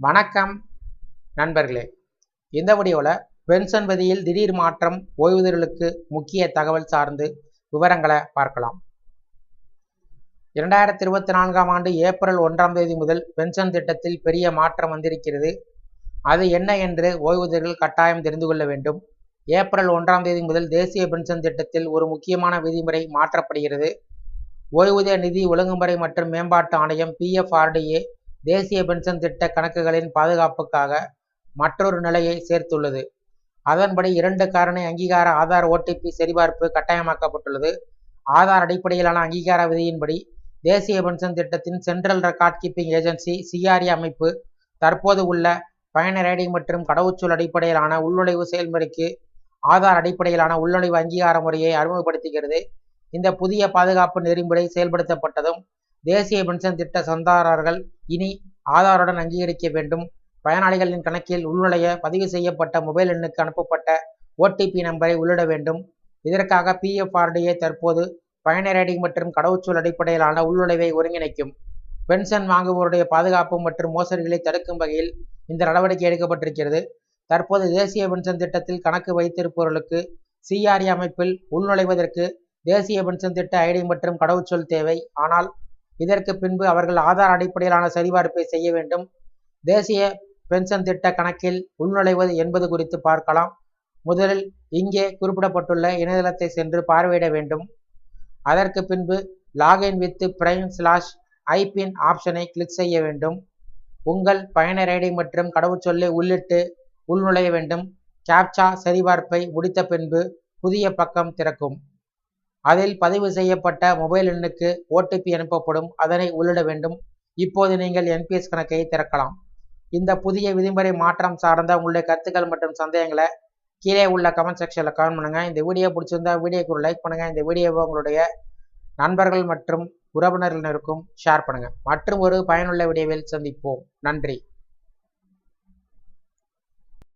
வணக்கம் நண்பர்களே. இந்த வீடியோவில் பென்ஷன் விதியில் திடீர் மாற்றம் ஓய்வூதியர்களுக்கு முக்கிய தகவல் சார்ந்து விவரங்களை பார்க்கலாம். இரண்டாயிரத்தி இருபத்தி நான்காம் ஆண்டு ஏப்ரல் ஒன்றாம் தேதி முதல் பென்ஷன் திட்டத்தில் பெரிய மாற்றம் வந்திருக்கிறது. அது என்ன என்று ஓய்வூதியர்கள் கட்டாயம் தெரிந்து கொள்ள வேண்டும். ஏப்ரல் ஒன்றாம் தேதி முதல் தேசிய பென்ஷன் திட்டத்தில் ஒரு முக்கியமான விதிமுறை மாற்றப்படுகிறது. ஓய்வூதிய நிதி ஒழுங்குமுறை மற்றும் மேம்பாட்டு ஆணையம் பிஎஃப்ஆர்டிஏ தேசிய பென்ஷன் திட்ட கணக்குகளின் பாதுகாப்புக்காக மற்றொரு நிலையை சேர்த்துள்ளது. அதன்படி இரண்டு காரணி அங்கீகார ஆதார் ஓடிபி சரிபார்ப்பு கட்டாயமாக்கப்பட்டுள்ளது. ஆதார் அடிப்படையிலான அங்கீகார விதியின்படி தேசிய பென்ஷன் திட்டத்தின் central record keeping agency CRA அமைப்பு தற்போது உள்ள பயணர் ஐடி மற்றும் கடவுச்சொல் அடிப்படையிலான உள்நுழைவு செயல்முறைக்கு ஆதார் அடிப்படையிலான உள்நுழைவு அங்கீகார முறையை அறிமுகப்படுத்துகிறது. இந்த புதிய பாதுகாப்பு நெறிமுறை செயல்படுத்தப்பட்டதும் தேசிய பென்ஷன் திட்ட சந்தாரர்கள் இனி ஆதாருடன் அங்கீகரிக்க வேண்டும். பயனாளிகளின் கணக்கில் உள்நுழைய பதிவு செய்யப்பட்ட மொபைல் எண்ணுக்கு அனுப்பப்பட்ட ஓடிபி நம்பரை உள்ளிட வேண்டும். இதற்காக பிஎஃப்ஆர்டிஏ தற்போது பயனர் ஐடி மற்றும் கடவுச்சொல் அடிப்படையிலான உள்நுழைவை ஒருங்கிணைக்கும். பென்ஷன் வாங்குவோருடைய பாதுகாப்பு மற்றும் மோசடிகளை தடுக்கும் வகையில் இந்த நடவடிக்கை எடுக்கப்பட்டிருக்கிறது. தற்போது தேசிய பென்ஷன் திட்டத்தில் கணக்கு வைத்திருப்பவர்களுக்கு சிஆர்இ அமைப்பில் உள்நுழைவதற்கு தேசிய பென்ஷன் திட்ட ஐடி மற்றும் கடவுச்சொல் தேவை. ஆனால் இதற்கு பின்பு அவர்கள் ஆதார் அடிப்படையிலான சரிபார்ப்பை செய்ய வேண்டும். தேசிய பென்ஷன் திட்ட கணக்கில் உள்நுழைவது என்பது குறித்து பார்க்கலாம். முதலில் இங்கே குறிப்பிடப்பட்டுள்ள இணையதளத்தை சென்று பார்வையிட வேண்டும். அதற்கு பின்பு login with prime slash IPIN ஆப்ஷனை கிளிக் செய்ய வேண்டும். உங்கள் பயனர் ஐடி மற்றும் கடவுச்சொல்லை உள்ளிட்டு உள்நுழைய வேண்டும். கேப்சா சரிபார்ப்பை முடித்த பின்பு புதிய பக்கம் திறக்கும். அதில் பதிவு செய்யப்பட்ட மொபைல் எண்ணுக்கு ஓடிபி அனுப்பப்படும். அதனை உள்ளிட வேண்டும். இப்போது நீங்கள் என்பிஎஸ் கணக்கை திறக்கலாம். இந்த புதிய விதிமுறை மாற்றம் சார்ந்த உங்களுடைய கருத்துக்கள் மற்றும் சந்தேகங்களை கீழே உள்ள கமெண்ட் செக்ஷனில் கமெண்ட் பண்ணுங்கள் இந்த வீடியோ பிடிச்சிருந்தா வீடியோக்கு ஒரு லைக் பண்ணுங்கள் இந்த வீடியோவை உங்களுடைய நண்பர்கள் மற்றும் உறவினர்களுக்கும் ஷேர் பண்ணுங்கள் மற்றும் ஒரு பயனுள்ள வீடியோவில் சந்திப்போம். நன்றி.